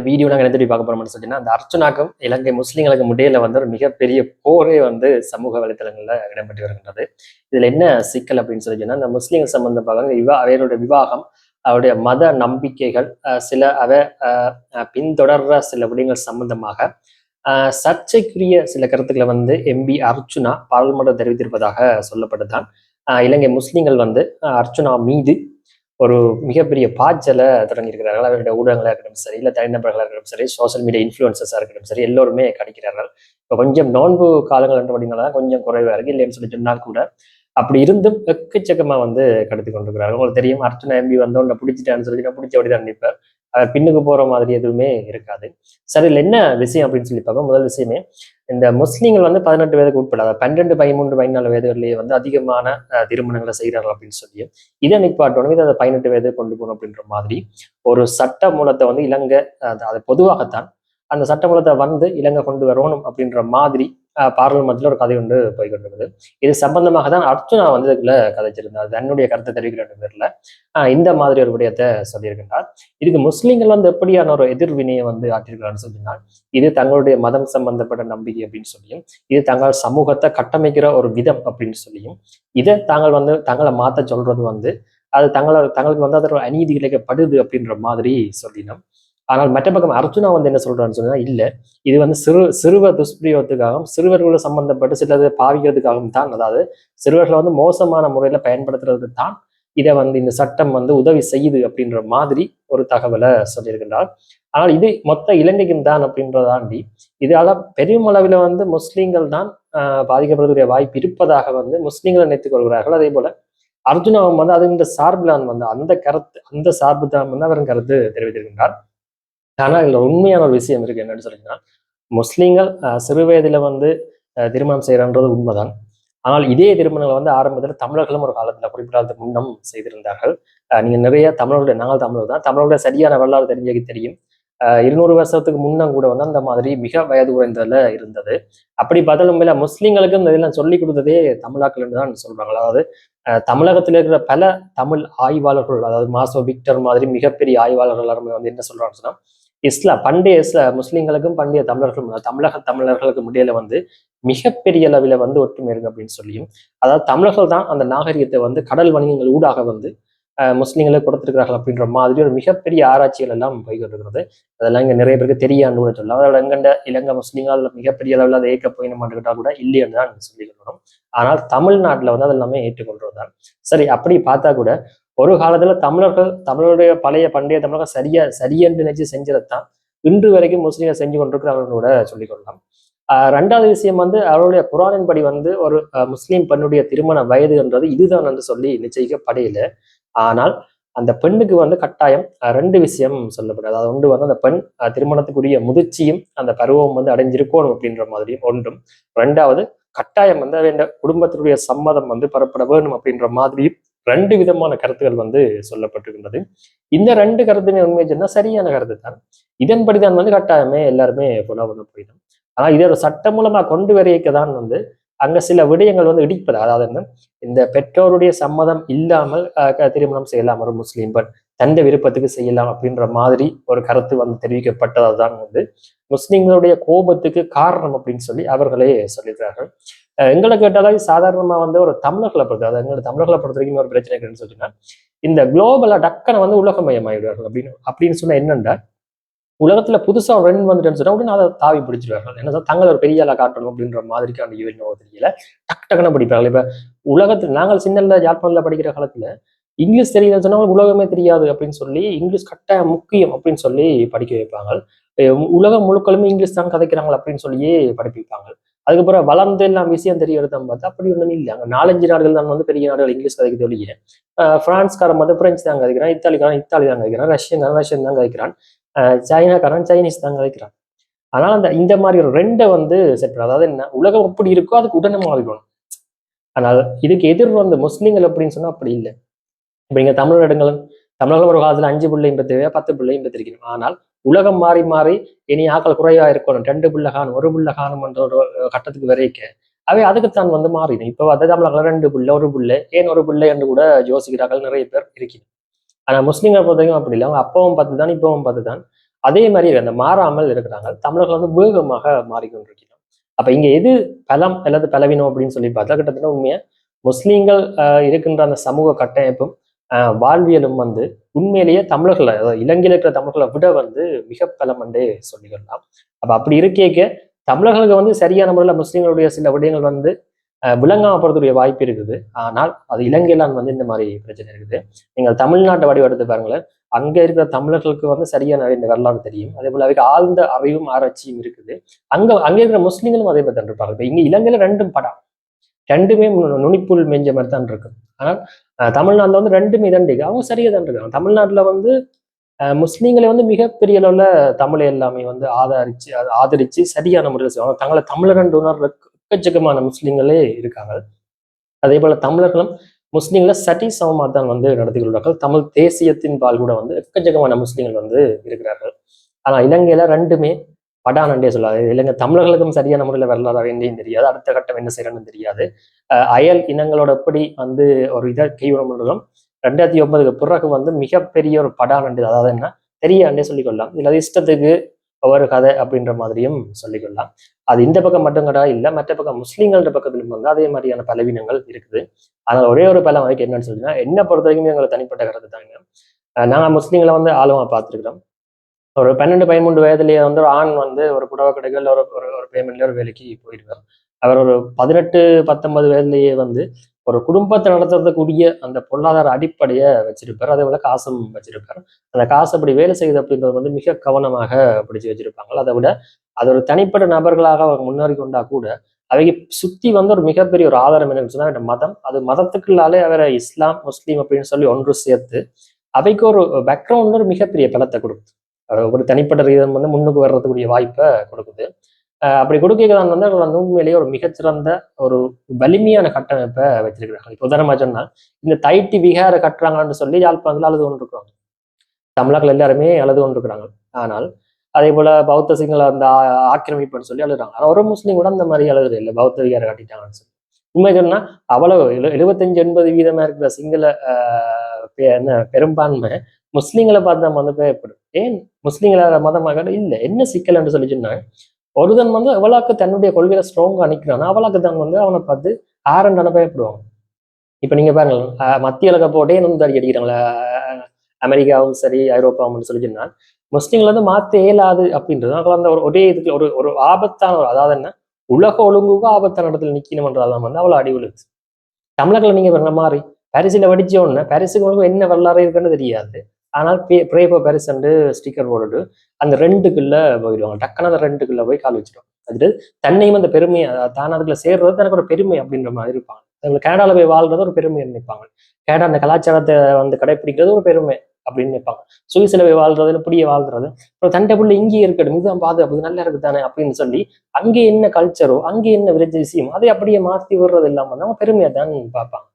இந்த வீடியோ நாங்கள் என்ன பார்க்க போறோம்னு சொன்னீங்கன்னா அந்த அர்ச்சனாக்கும் இலங்கை முஸ்லீம்களுக்கு இடையில வந்து ஒரு மிகப்பெரிய போரே வந்து சமூக வலைத்தளங்கள்ல இடம்பெற்று வருகின்றது. இதுல என்ன சிக்கல் அப்படின்னு சொல்லிச்சுன்னா இந்த முஸ்லீம்கள் சம்பந்தமாக விவா அவருடைய விவாகம் அவருடைய மத நம்பிக்கைகள் அஹ் சில அவ பின்தொடர்ற சில விடயங்கள் சம்பந்தமாக சர்ச்சைக்குரிய சில கருத்துக்களை வந்து எம்பி அர்ச்சுனா பாராளுமன்றம் தெரிவித்திருப்பதாக சொல்லப்பட்டுதான் இலங்கை முஸ்லீம்கள் வந்து அர்ச்சுனா மீது ஒரு மிகப்பெரிய பாய்ச்சலை தொடங்கியிருக்கிறார்கள். அவருடைய ஊடகங்களாக இருக்கட்டும் சரி இல்லை தனிநபர்களாக இருக்கட்டும் சரி சோஷியல் மீடியா இன்ஃப்ளூயன்சஸாக இருக்கட்டும் சரி எல்லோருமே கடிக்கிறார்கள் இப்போ கொஞ்சம் நோன்பு காலங்கள் என்று அப்படின்னால கொஞ்சம் குறைவாக இருக்குது இல்லைன்னு சொல்லி சொன்னால் கூட அப்படி இருந்தும் எக்கச்சக்கமாக வந்து கடத்தி கொண்டிருக்கிறார்கள். உங்களுக்கு தெரியும் அர்ச்சனா எம்பி வந்தோன்னு பிடிச்சிட்டான்னு சொல்லி நான் பிடிச்சபடி தான் நினைப்பேன் பின்னுக்கு போற மாதிரி எதுவுமே இருக்காது. சரி இதில் என்ன விஷயம் அப்படின்னு சொல்லி பார்ப்போம். முதல் விஷயமே இந்த முஸ்லீம்கள் வந்து பதினெட்டு வயதுக்கு உட்படாத பன்னெண்டு பதிமூன்று பதினாலு வயதுகளிலேயே வந்து அதிகமான திருமணங்களை செய்கிறார்கள் அப்படின்னு சொல்லி இதை நிப்பாட்டணும் இதை பதினெட்டு வயது கொண்டு போகணும் அப்படின்ற மாதிரி ஒரு சட்ட மூலத்தை வந்து இலங்கை அது அது பொதுவாகத்தான் அந்த சட்ட மூலத்தை வந்து இலங்கை கொண்டு வரணும் அப்படின்ற மாதிரி அஹ், ஒரு கதை ஒன்று போய் இது சம்பந்தமாக தான் அர்ச்சுனா வந்து இதுக்குள்ள கதைச்சிருந்தார். தன்னுடைய கருத்தை தெரிவிக்கிற பேர்ல இந்த மாதிரி ஒரு விடயத்தை சொல்லியிருக்கின்றார். இதுக்கு முஸ்லீம்கள் வந்து எப்படியான ஒரு எதிர்வினையை வந்து ஆற்றிருக்கிறான்னு சொன்னால் இது தங்களுடைய மதம் சம்பந்தப்பட்ட நம்பிக்கை அப்படின்னு சொல்லியும் இது தங்கள் சமூகத்தை கட்டமைக்கிற ஒரு விதம் அப்படின்னு சொல்லியும் இதை தாங்கள் வந்து தங்களை மாத்த சொல்றது வந்து அது தங்களை தங்களுக்கு வந்து அது ஒரு அநீதி இழைக்கப்படுது அப்படின்ற மாதிரி சொல்லினோம். ஆனால் மற்ற பக்கம் அர்ஜுனா வந்து என்ன சொல்றான்னு சொன்னா இல்ல இது வந்து சிறு சிறுவர் துஷ்பிரயோகத்துக்காகவும் சிறுவர்களோட சம்பந்தப்பட்டு சிலது பாவிக்கிறதுக்காகவும் தான். அதாவது சிறுவர்களை வந்து மோசமான முறையில பயன்படுத்துறது தான் இதை வந்து இந்த சட்டம் வந்து உதவி செய்யுது அப்படின்ற மாதிரி ஒரு தகவலை சொல்லியிருக்கின்றார். ஆனால் இது மொத்த இலங்கைக்கும் தான் அப்படின்றதாண்டி இதால பெருமளவில் வந்து முஸ்லீம்கள் தான் ஆஹ் வாய்ப்பு இருப்பதாக வந்து முஸ்லீம்களை நினைத்துக் கொள்கிறார்கள். அதே போல அர்ஜுனாவும் வந்து அது இந்த சார்பிலான் வந்து அந்த கருத்து அந்த சார்பு தான் வந்து அவரும் கருத்து தெரிவித்திருக்கின்றார். ஆனால் இதில் உண்மையான ஒரு விஷயம் இருக்கு. என்னன்னு சொல்லிங்கன்னா முஸ்லீம்கள் சிறு வயதில் வந்து திருமணம் செய்கிறன்றது உண்மைதான். ஆனால் இதே திருமணங்களை வந்து ஆரம்பத்தில் தமிழர்களும் ஒரு காலத்துல குறிப்பிட்ட முன்னம் செய்திருந்தார்கள். நீங்கள் நீங்க நிறைய தமிழர்களுடைய நாங்கள் தமிழர் தான். தமிழர்களுடைய சரியான வரலாறு தெரிஞ்சது தெரியும். ஆஹ் இருநூறு வருஷத்துக்கு முன்னம் கூட வந்து அந்த மாதிரி மிக வயது குறைந்ததுல இருந்தது. அப்படி பார்த்தாலும் உண்மையில முஸ்லீம்களுக்கும் இந்த இதெல்லாம் சொல்லி கொடுத்ததே தமிழாக்கள் தான் சொல்றாங்க. அதாவது ஆஹ் தமிழகத்தில் இருக்கிற பல தமிழ் ஆய்வாளர்கள் அதாவது மாசோ விக்டர் மாதிரி மிகப்பெரிய ஆய்வாளர்கள் எல்லாருமே வந்து என்ன சொல்றாங்கன்னு சொன்னா இஸ்லாம் பண்டைய இஸ்லா முஸ்லீம்களுக்கும் பண்டைய தமிழர்களும் தமிழக தமிழர்களுக்கும் இடையில வந்து மிகப்பெரிய அளவில் வந்து ஒற்றுமை இருக்கு அப்படின்னு சொல்லியும் அதாவது தமிழர்கள் தான் அந்த நாகரிகத்தை வந்து கடல் வணிகங்கள் ஊடாக வந்து ஆஹ் முஸ்லீம்களுக்கு கொடுத்திருக்கிறார்கள் அப்படின்ற மாதிரி ஒரு மிகப்பெரிய ஆராய்ச்சிகள் எல்லாம் போய்கொண்டிருக்கிறது அதெல்லாம் இங்க நிறைய பேருக்கு தெரியான்னு கூட சொல்லலாம் அதோட எங்கண்ட இலங்கை முஸ்லீம்கள் மிகப்பெரிய அளவில் அதை ஏற்க போயினமாட்டுக்கிட்டா கூட இல்லைன்னு தான் சொல்லிக்கொள்கிறோம் ஆனால் தமிழ்நாட்டுல வந்து அது எல்லாமே ஏற்றுக்கொள்றது தான் சரி அப்படி பார்த்தா கூட ஒரு காலத்துல தமிழர்கள் தமிழருடைய பழைய பண்டைய தமிழர்கள் சரியா சரியென்று நினைச்சு செஞ்சதைத்தான் இன்று வரைக்கும் முஸ்லீம்கள் செஞ்சு கொண்டிருக்கிறார்கள் கூட சொல்லிக்கொள்ளலாம் ரெண்டாவது விஷயம் வந்து அவருடைய குரானின்படி வந்து ஒரு முஸ்லீம் பெண்ணுடைய திருமண வயது என்றது இதுதான் என்று சொல்லி நிச்சயிக்கப்படையில ஆனால் அந்த பெண்ணுக்கு வந்து கட்டாயம் ரெண்டு விஷயம் சொல்லப்படுது. அதாவது ஒன்று வந்து அந்த பெண் திருமணத்துக்குரிய முதிர்ச்சியும் அந்த பருவம் வந்து அடைஞ்சிருக்கணும் அப்படின்ற மாதிரியும் ஒன்றும். ரெண்டாவது கட்டாயம் வந்து வேண்ட குடும்பத்தினுடைய சம்மதம் வந்து பெறப்பட வேணும் அப்படின்ற மாதிரியும் ரெண்டு விதமான கருத்துக்கள் வந்து சொல்லப்பட்டிருக்கின்றது. இந்த ரெண்டு கருத்துமே உண்மை சொன்னா சரியான கருத்து தான் இதன்படிதான் வந்து கட்டாயமே எல்லாருமே ஃபாலோ பண்ண போயிடும். ஆனா இதை ஒரு சட்டம் மூலமா கொண்டு வரையக்க தான் வந்து அங்க சில விடயங்கள் வந்து இடிப்பது. அதாவது என்ன? இந்த பெற்றோருடைய சம்மதம் இல்லாமல் திருமணம் செய்யலாம் ஒரு முஸ்லீம் பெண். தந்த விருப்பத்துக்கு செய்யலாம் அப்படின்ற மாதிரி ஒரு கருத்து வந்து தெரிவிக்கப்பட்டது தான் வந்து முஸ்லிம்களுடைய கோபத்துக்கு காரணம் அப்படின்னு சொல்லி அவர்களே சொல்லிடுறார்கள் எங்களை கேட்டாலும் சாதாரணமா வந்து ஒரு தமிழர்களை பொறுத்த அதாவது எங்களை தமிழர்களை பொறுத்த வரைக்கும் ஒரு பிரச்சனை இருக்குன்னு சொல்லிங்கன்னா இந்த குளோபலா டக்குன்னு வந்து உலகமயமாயிடுவார்கள் அப்படின்னு அப்படின்னு சொன்னால் என்னன்னா உலகத்துல புதுசா ஒரு ரெண்டு வந்துட்டேன்னு சொன்னா உடனே அதை தாவி பிடிச்சிருவார்கள் என்ன தங்களை ஒரு பெரிய ஆளா காட்டணும் அப்படின்ற மாதிரிக்கான யோசனை தெரியல. டக்கு டக்குன்னு படிப்பார்கள். இப்ப உலகத்துல நாங்கள் சின்னல யாழ்ப்பாணத்துல படிக்கிற காலத்துல இங்கிலீஷ் தெரியலன்னு சொன்னா உங்களுக்கு உலகமே தெரியாது அப்படின்னு சொல்லி இங்கிலீஷ் கட்டாயம் முக்கியம் அப்படின்னு சொல்லி படிக்க வைப்பாங்க. உலகம் முழுக்களுமே இங்கிலீஷ் தான் கதைக்கிறாங்க அப்படின்னு சொல்லியே படிப்பிப்பாங்க அதுக்கப்புறம் வளர்ந்து எல்லாம் விஷயம் தெரியறது பார்த்தா அப்படி ஒண்ணும் இல்லை. அங்கே நாலஞ்சு நாடுகள் தான் வந்து பெரிய நாடுகள் இங்கிலீஷ் கதைக்கு ஒழிய. பிரான்ஸ்காரன் வந்து பிரெஞ்சு தான் கதைக்கிறான் இத்தாலிக்காரன் இத்தாலி தான் கதைக்கிறான் ரஷ்யன் ரஷ்யன் தான் கதைக்கிறான் சைனாக்காரன் சைனீஸ் தான் கதைக்கிறான். ஆனால் அந்த இந்த மாதிரி ஒரு ரெண்டை வந்து செட் அதாவது என்ன உலகம் எப்படி இருக்கோ அதுக்கு உடனே மாறிடணும் ஆனால் இதுக்கு எதிர் வந்து முஸ்லீம்கள் அப்படின்னு சொன்னா அப்படி இல்லை. இப்ப இங்க தமிழ் இடங்களும் தமிழர்கள் ஒரு காலத்துல அஞ்சு பிள்ளையும் பெற்றுவே பத்து பிள்ளையும் பெற்றிருக்கணும். ஆனால் உலகம் மாறி மாறி இனி ஆக்கள் குறைவா இருக்கணும். ரெண்டு பிள்ளை காணும் ஒரு பிள்ளை காணும் என்ற ஒரு கட்டத்துக்கு வரைக்க அவை அதுக்குத்தான் வந்து மாறிடும் இப்போ வந்து தமிழர்கள் ரெண்டு பிள்ளை ஒரு பிள்ளை ஏன் ஒரு பிள்ளை என்று கூட யோசிக்கிறார்கள் நிறைய பேர் இருக்கிறது ஆனா முஸ்லீம்களை பொறுத்தவரைக்கும் அப்படி இல்லை. அவங்க அப்பவும் பத்து தான் இப்பவும் பத்து தான் அதே மாதிரி அந்த மாறாமல் இருக்கிறாங்க. தமிழர்கள் வந்து வேகமாக மாறிக்கொண்டிருக்கிறாங்க அப்ப இங்க எது பலம் அல்லது பலவீனம் அப்படின்னு சொல்லி பார்த்தா கிட்டத்தட்ட உண்மையாக முஸ்லீம்கள் ஆஹ் இருக்கின்ற அந்த சமூக கட்டமைப்பும் வாழ்வியலும் வந்து உண்மையிலேயே தமிழர்களை அதாவது இலங்கையில் இருக்கிற தமிழர்களை விட வந்து மிக பலமண்டே சொல்லிக்கலாம் அப்போ அப்படி இருக்கேக்க தமிழர்களுக்கு வந்து சரியான முறையில் முஸ்லீம்களுடைய சில விடயங்கள் வந்து விளங்காம போகிறதுடைய வாய்ப்பு இருக்குது. ஆனால் அது இலங்கையிலான் வந்து இந்த மாதிரி பிரச்சனை இருக்குது. நீங்கள் தமிழ்நாட்டை வடிவெடுத்து பாருங்களேன். அங்கே இருக்கிற தமிழர்களுக்கு வந்து சரியான இந்த வரலாறு தெரியும். அதே போல் அதுக்கு ஆழ்ந்த அறிவும் ஆராய்ச்சியும் இருக்குது. அங்கே அங்கே இருக்கிற முஸ்லீம்களும் அதே மாதிரி தான் இருப்பாங்க இப்போ இங்கே இலங்கையில் ரெண்டும் படம். ரெண்டுமே நுனிப்புள் நுனிப்புல் மெஞ்ச மாதிரி தான் இருக்கு. ஆனால் தமிழ்நாட்டில் வந்து ரெண்டுமே தண்டிக்கு அவங்க சரியாக தான் இருக்காங்க. தமிழ்நாட்டில் வந்து முஸ்லீம்களை வந்து மிகப்பெரிய அளவில் தமிழை எல்லாமே வந்து ஆதரிச்சு அதை ஆதரிச்சு சரியான முறையில் செய்வாங்க. தங்களை தமிழர் என்று உணர்ற எக்கச்சக்கமான முஸ்லீம்களே இருக்காங்க. அதே போல தமிழர்களும் முஸ்லீம்களை சரி சமமாக தான் வந்து நடத்தி கொள்வார்கள் தமிழ் தேசியத்தின் பால் கூட வந்து எக்கச்சக்கமான முஸ்லீம்கள் வந்து இருக்கிறார்கள். ஆனால் இலங்கையில ரெண்டுமே படானண்டே சொல்லாது. இல்லைங்க தமிழர்களுக்கும் சரியான முறையில் வரலாறு வேண்டியும் தெரியாது. அடுத்த கட்டம் என்ன செய்யணும்னு தெரியாது. அஹ் அயல் இனங்களோட எப்படி வந்து ஒரு இதை கைவிடமும் ரெண்டாயிரத்தி ஒன்பதுக்கு பிறகு வந்து மிகப்பெரிய ஒரு படானண்டு அதாவது என்ன? தெரியாண்டே சொல்லிக்கொள்ளலாம். இல்லை இஷ்டத்துக்கு ஒவ்வொரு கதை அப்படின்ற மாதிரியும் சொல்லிக்கொள்ளலாம். அது இந்த பக்கம் மட்டும் கடா இல்லை மற்ற பக்கம் முஸ்லீம்கள பக்கத்திலும் வந்து அதே மாதிரியான பலவீனங்கள் இருக்குது. அதனால் ஒரே ஒரு பலம் அதுக்கு என்னன்னு சொல்லிங்கன்னா என்ன பொறுத்த வரைக்கும் எங்களை தனிப்பட்ட கருத்து தாங்க. நாங்கள் நாங்க முஸ்லீம்களை வந்து ஆழமாக பார்த்துருக்குறோம். ஒரு பன்னெண்டு பதிமூன்று வயதுலேயே வந்து ஒரு ஆண் வந்து ஒரு புடவை கடைகள் ஒரு ஒரு ஒரு பேமெண்ட்ல ஒரு வேலைக்கு போயிருக்காரு அவர் ஒரு பதினெட்டு பத்தொன்பது வயதுலயே வந்து ஒரு குடும்பத்தை நடத்துறதுக்குரிய அந்த பொருளாதார அடிப்படையை வச்சிருப்பார். அதே போல காசும் வச்சிருப்பார். அந்த காசு அப்படி வேலை செய்யுது அப்படின்றது வந்து மிக கவனமாக பிடிச்சு வச்சிருப்பாங்க. அதை விட அது ஒரு தனிப்பட்ட நபர்களாக அவங்க முன்னேறி கொண்டா கூட அவைக்கு சுத்தி வந்து ஒரு மிகப்பெரிய ஒரு ஆதாரம் என்னன்னு சொன்னா மதம். அது மதத்துக்குள்ளாலே அவரை இஸ்லாம் முஸ்லீம் அப்படின்னு சொல்லி ஒன்று சேர்த்து அவைக்கு ஒரு பேக்ரவுண்ட் ஒரு மிகப்பெரிய பலத்தை கொடுக்கும். ஒரு தனிப்பட்ட ரீதம் வந்து முன்னுக்கு வர்றதுக்குரிய வாய்ப்பை கொடுக்குது. அப்படி கொடுக்கலாம் வந்து அவர்கள் வந்து உண்மையிலேயே ஒரு மிகச்சிறந்த ஒரு வலிமையான கட்டமைப்பை வச்சிருக்கிறாங்க இப்போ உதாரணமா சொன்னால் இந்த தைட்டி விகார கட்டுறாங்கன்னு சொல்லி யாழ்ப்பாணத்தில் அழுது கொண்டிருக்கிறாங்க தமிழர்கள் எல்லாருமே அழுது கொண்டிருக்கிறாங்க. ஆனால் அதே போல பௌத்த சிங்கள அந்த ஆ- ஆக்கிரமிப்புன்னு சொல்லி அழுகுறாங்க. ஆனால் ஒரு முஸ்லீம் கூட அந்த மாதிரி அழுகுது இல்லை. பௌத்த விகார கட்டிட்டாங்கன்னு சொல்லி. உண்மை சொன்னா அவ்வளவு எழு- எழுபத்தஞ்சு எண்பது வீதமா இருக்கிற சிங்கள ஆஹ் என்ன பெரும்பான்மை முஸ்லீம்களை பார்த்து நம்ம வந்து பயப்படும். ஏன்? முஸ்லீம்கள மதமாக இல்லை. என்ன சிக்கல் என்று சொல்லி சொன்னா ஒருதன் வந்து எவ்வளவுக்கு தன்னுடைய கொள்கையில ஸ்ட்ராங்கா நிக்கிறானோ அவளுக்கு தான் வந்து அவனை பார்த்து ஆரண்டான பயப்படுவாங்க இப்ப நீங்க பாருங்க ஆஹ் மத்திய உலக போட்டே நுந்தாடி அடிக்கிறாங்களா ஆஹ் அமெரிக்காவும் சரி ஐரோப்பாவும் சொல்லி சொன்னா முஸ்லீம்களை வந்து மாத்த இயலாது அப்படின்றது அவங்க அந்த ஒரு ஒரே இதுக்கு ஒரு ஒரு ஆபத்தான ஒரு அதாவது என்ன? உலக ஒழுங்குக்கு ஆபத்தான இடத்துல நிக்கணும்ன்றதான் வந்து அவ்வளவு அடி விழுது தமிழர்களை நீங்க பாருங்க மாறி பாரிஸில் வடிச்ச உடனே பாரிஸுக்கு உங்களுக்கு என்ன வரலாறு இருக்குன்னு தெரியாது. ஆனால் pray for Paris and sticker போட்டுட்டு அந்த ரெண்டுக்குள்ள போயிடுவாங்க. டக்குன்னு அந்த ரெண்டுக்குள்ள போய் கால் வச்சிடும். அது தன்னையும் அந்த பெருமை தான் அதுக்குள்ள சேர்றது எனக்கு ஒரு பெருமை அப்படின்ற மாதிரி இருப்பாங்க. அவங்க கனடாவில் போய் வாழ்றது ஒரு பெருமை நினைப்பாங்க. கனடா அந்த கலாச்சாரத்தை வந்து கடைப்பிடிக்கிறது ஒரு பெருமை அப்படின்னு நினைப்பாங்க. சுவிசில போய் வாழ்றது இப்படியே வாழ்றது அப்புறம் தண்டை புள்ள இங்கேயே இருக்கட்டும் இதுதான் பாதுகாப்பு நல்லா இருக்கு தானே அப்படின்னு சொல்லி அங்கே என்ன கல்ச்சரோ அங்கே என்ன விரைச்ச விஷயம் அதை அப்படியே மாற்றி விடுறது இல்லாமல் தான் பெருமையை தான் பார்ப்பாங்க.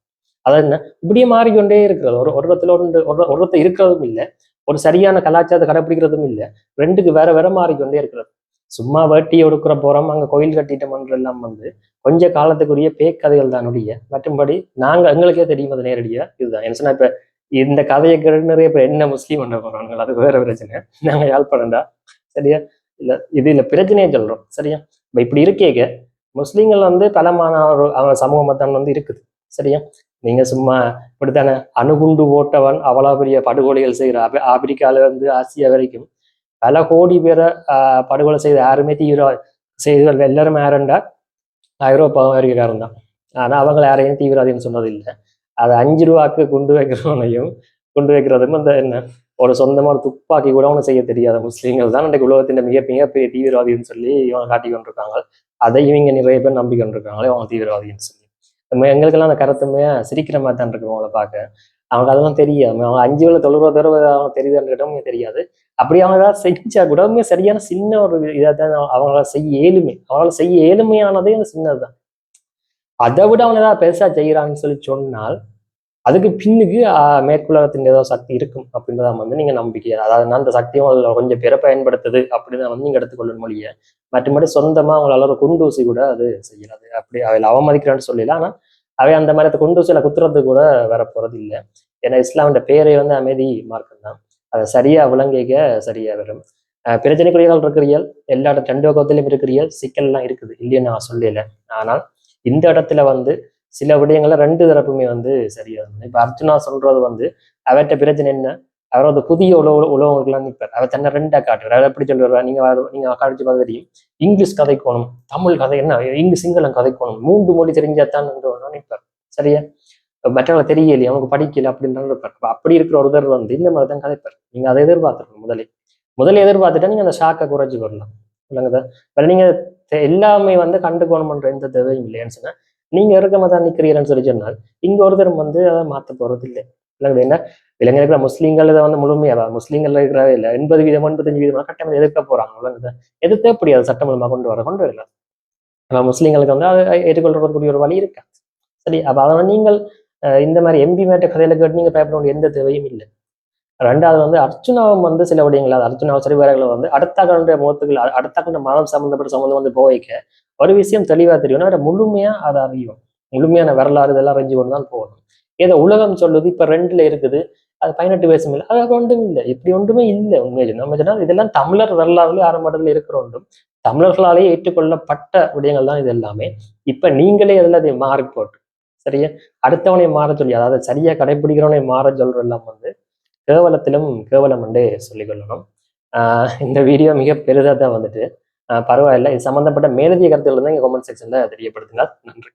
அதாவது என்ன? இப்படியே மாறிக்கொண்டே இருக்கிறது. ஒரு ஒரு இடத்துல ஒரு ஒரு இடத்துல இருக்கிறதும் இல்லை. ஒரு சரியான கலாச்சாரத்தை கடைப்பிடிக்கிறதும் இல்லை. ரெண்டுக்கு வேற வேற மாறிக்கொண்டே இருக்கிறது. சும்மா வேட்டி எடுக்கிற போறோம் அங்கே கோயில் கட்டிட்டோம்ன்ற எல்லாம் வந்து கொஞ்ச காலத்துக்குரிய பேக்கதைகள் தானுடைய மற்றும்படி நாங்க எங்களுக்கே தெரியும் அது நேரடியா. இதுதான். என்ன சொன்னா இப்ப இந்த கதையை கேட்டு நிறைய பேர் என்ன முஸ்லீம் பண்ண போறாங்க அது வேற பிரச்சனை. நாங்க யாழ்ப்பாணம்டா. சரியா? இல்ல இது இல்ல. பிரச்சனையே சொல்றோம். சரியா? இப்ப இப்படி இருக்கேக்க முஸ்லீம்கள் வந்து பலமான ஒரு சமூக மதம் வந்து இருக்குது. சரியா? நீங்க சும்மா இப்படித்தானே அணுகுண்டு ஓட்டவன் அவ்வளவு பெரிய படுகொலைகள் செய்கிற ஆப்பிரிக்கால இருந்து ஆசியா வரைக்கும் பல கோடி பேரை ஆஹ், படுகொலை செய்த யாருமே தீவிர செய்திகள் எல்லாரும் யாருண்டா? ஐரோப்பா வரைக்கும் தான் ஆனா அவங்க யாரையும் தீவிரவாதின்னு சொன்னது இல்லை அது அஞ்சு ரூபாக்கு குண்டு வைக்கிறவனையும் குண்டு வைக்கிறதும் அந்த என்ன ஒரு சொந்தமா துப்பாக்கி கூட அவனை செய்ய தெரியாத முஸ்லீம்கள் தான் இன்றைக்கு உலகத்தின் மிக மிகப்பெரிய தீவிரவாதின்னு சொல்லி இவங்க காட்டி கொண்டிருக்காங்க அதை இவங்க நிறைய பேர் நம்பிக்கொண்டிருக்காங்களே அவங்க தீவிரவாதின்னு சொல்லி. நம்ம எங்களுக்கெல்லாம் அந்த கருத்துமே சிரிக்கிற மாதிரி தான் இருக்கும் அவங்கள பார்க்க. அவங்க அதெல்லாம் தெரியாது. அவங்க அஞ்சு வேலை தொழுவது தடவை அவங்க தெரியுதுன்னு கேட்டவங்க தெரியாது. அப்படி அவங்க ஏதாவது செஞ்சா கூட சரியான சின்ன ஒரு இதாக தான் அவங்களால செய்ய ஏழுமை. அவங்களால செய்ய ஏழுமையானதே அந்த சின்னதுதான். அதை விட அவங்க ஏதாவது பெருசா செய்யறாங்கன்னு சொல்லி சொன்னால் அதுக்கு பின்னுக்கு மேற்குலகத்தின் ஏதோ சக்தி இருக்கும் அப்படின்றத வந்து நீங்க நம்பிக்கை. அதாவது அந்த சக்தியும் அதில் கொஞ்சம் பிற பயன்படுத்துது அப்படின்னு வந்து நீங்க எடுத்துக்கொள்ளும் மொழியை. மற்றபடி சொந்தமா அவங்களால ஒரு குண்டூசி கூட அது செய்யறது அப்படி அவையில் அவமதிக்கிறான்னு சொல்லல. ஆனா அவை அந்த மாதிரி அந்த குண்டூசியில குத்துறது கூட வர போறது இல்லை. ஏன்னா இஸ்லாமிய பேரை வந்து அமைதி மார்க்கம் தான். அதை சரியா விளங்கிக்க சரியா வரும். அஹ் இருக்கிறீர்கள். எல்லா ரெண்டு பக்கத்திலும் இருக்கிறீர்கள். சிக்கல்லாம் இருக்குது. இல்லைன்னு நான் சொல்லல. ஆனால் இந்த இடத்துல வந்து சில விடயங்கள்ல ரெண்டு தரப்புமே வந்து சரியா இருந்தது இப்போ அர்ஜுனா சொல்றது வந்து அவர்கிட்ட பிரச்சனை என்ன? அவர் வந்து புதிய உழவு உழவங்களுக்குலாம் நிற்பார் அவர் தன்னை ரெண்டா காட்டுவார். அவர் எப்படி சொல்லுவார்? நீங்க நீங்கள் நீங்க பார்த்து தெரியும். இங்கிலீஷ் கதைக்கோணும் தமிழ் கதை என்ன? இங்கிலீஷ் சிங்களம் கதைக்கோணும் மூன்று மொழி தெரிஞ்சாதான் நிற்பார் சரியா? இப்ப மற்றவங்க தெரியலையே அவங்க படிக்கல அப்படின்னு இருப்பார் அப்படி இருக்கிற ஒருத்தர் வந்து இந்த மாதிரி தான் கதைப்பார். நீங்க அதை எதிர்பார்த்துருக்கணும் முதலே. முதல்ல எதிர்பார்த்துட்டா நீங்க அந்த ஷாக்கை குறைச்சு வரலாம் இல்லைங்க வேற நீங்க தெ- எல்லாமே வந்து கண்டுக்கணும்ன்ற எந்த தேவையும் இல்லைன்னு சொன்னா நீங்க இருக்கமா தான் நிக்கிறீங்கன்னு சொல்லி சொன்னால் இங்க ஒருத்தர் வந்து அதை மாத்த போறதில்லை. இல்லை இல்லைங்க என்ன இலங்கை இருக்கிற முஸ்லீம்கள் இதை வந்து முழுமையாக முஸ்லீம்கள் இருக்கிறவே இல்லை எண்பது வீதம் எண்பத்தஞ்சு வீதம் கட்டாயம் எதிர்க்க போறாங்க. இல்லைங்க எதிர்த்தே அப்படி சட்டம் மூலமாக கொண்டு வர கொண்டு வரல முஸ்லீம்களுக்கு வந்து அதை ஏற்றுக்கொள்றதுக்குரிய ஒரு வழி இருக்கு சரி அப்ப அதனால நீங்கள் இந்த மாதிரி எம்பி மேட்ட கதையில கேட்டு நீங்க பயப்பட வேண்டிய எந்த தேவையும் இல்லை. ரெண்டாவது வந்து அர்ச்சுனாவும் வந்து சில விடயங்கள் அது அர்ச்சுனா சரிவரங்களை வந்து அடுத்த கண்ட முகத்துகள் அ- அடுத்த கண்ட மதம் சம்பந்தம் வந்து போக ஒரு விஷயம் தெளிவாக தெரியும்னா அதை முழுமையாக அதை அறியும். முழுமையான வரலாறு இதெல்லாம் அறிஞ்சு கொண்டு தான் போகணும். ஏதோ உலகம் சொல்லுது இப்போ ரெண்டுல இருக்குது அது பதினெட்டு வயசும் இல்லை அது ஒன்றும் இல்லை. இப்படி ஒன்றுமே இல்லை உண்மையில நம்ம இதெல்லாம் தமிழர் வரலாறுல ஆரம்பத்தில் இருக்கிற ஒன்றும். தமிழர்களாலேயே ஏற்றுக்கொள்ளப்பட்ட விடயங்கள் தான் இது எல்லாமே. இப்ப நீங்களே அதில் அதை மாறி போட்டு சரியா? அடுத்தவனை மாற சொல்லி அதாவது சரியா கடைபிடிக்கிறவனை மாற சொல்ற எல்லாம் வந்து கேவலத்திலும் கேவலம் என்றே சொல்லிக் கொள்ளணும் ஆஹ் இந்த வீடியோ மிக பெரிதாக தான் வந்துட்டு. பரவாயில்லை பரவாயில்ல. இது சம்பந்தப்பட்ட மேலதிக கருத்துக்கள் தான் இங்க கமெண்ட் செக்ஷன்ல தெரியப்படுத்துங்க நன்றி.